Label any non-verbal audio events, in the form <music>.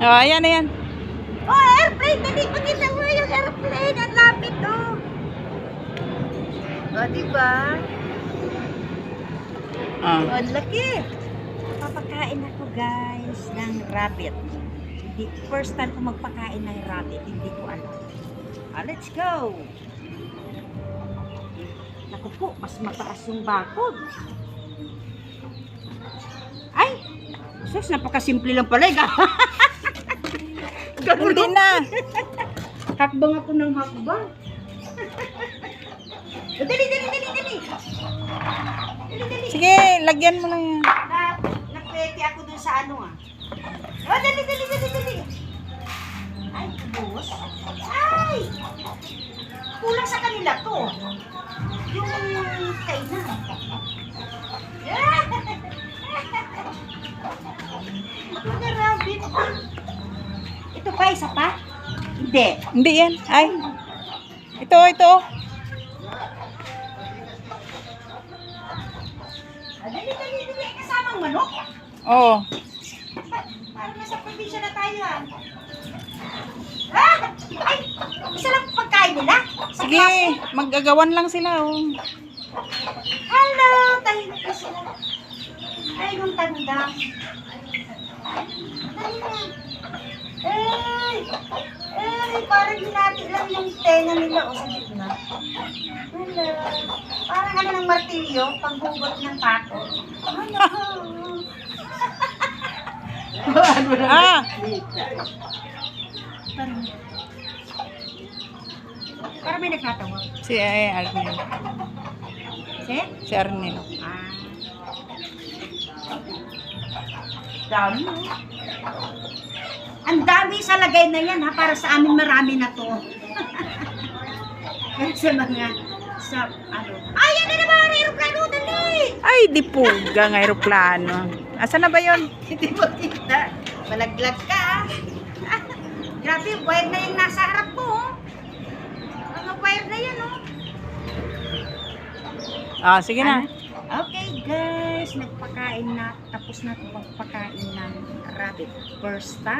Oh, ayan, ayan. Oh, airplane! Dali, pakita mo yung airplane. Ang lapit, oh. O, diba? Oh. Oh, laki. Papakain ako, guys, ng rabbit. Hindi, first time ko magpakain ng rabbit, hindi ko alam. Ah, let's go! Naku po, mas mataas yung bakod. Ay! Sus, napakasimple lang pala. <laughs> Hindi na. <laughs> Hakbang ako ng hakbang. O, <laughs> dali, dali, dali, dali. Dali, dali. Sige, lagyan mo lang yan. Na, napeke ako dun sa ano ah. Oh, dali, dali, dali, dali. Ay, boss. Ay! Kulang sa kanila to. Yung kainan. Mga rabbit. Ito pa, isa pa? Hindi. Hindi yan. Ay. Ito, ito. Ah, Dali, dali, dali. Kasamang manok. Oo. Parang nasa probinsya na tayo ah. Ah! Ay! Isa lang pagkain nila? Sa Sige, klase? magagawan lang sila. Oh. Hello! Tahimik na sila. Ay, yung tanda. Dali na. Ay! Ay! Parang hinati lang yung tenga nila o sa gitna. Hello! Parang ano ng martilyo, panghugot ng pako. Ano? ano Ah, Parang, parang may nagtatawa. si ay, Arnel. Si? Si Arnel. Ah. Dami. Ang dami sa lagay na yan ha, para sa amin marami na to. <laughs> Sa mga, sa ano. Ay, yan na naman, aeroplano, dali! Ay, di puga ng aeroplano. Asa na ba yon? Hindi mo kita. Malaglag ka ah. <laughs> Grabe, wire na yung nasa harap ko oh. Mga wire na yan oh. Ah, sige na. Okay guys, nagpakain na, tapos na magpakain ng rabbit. First time.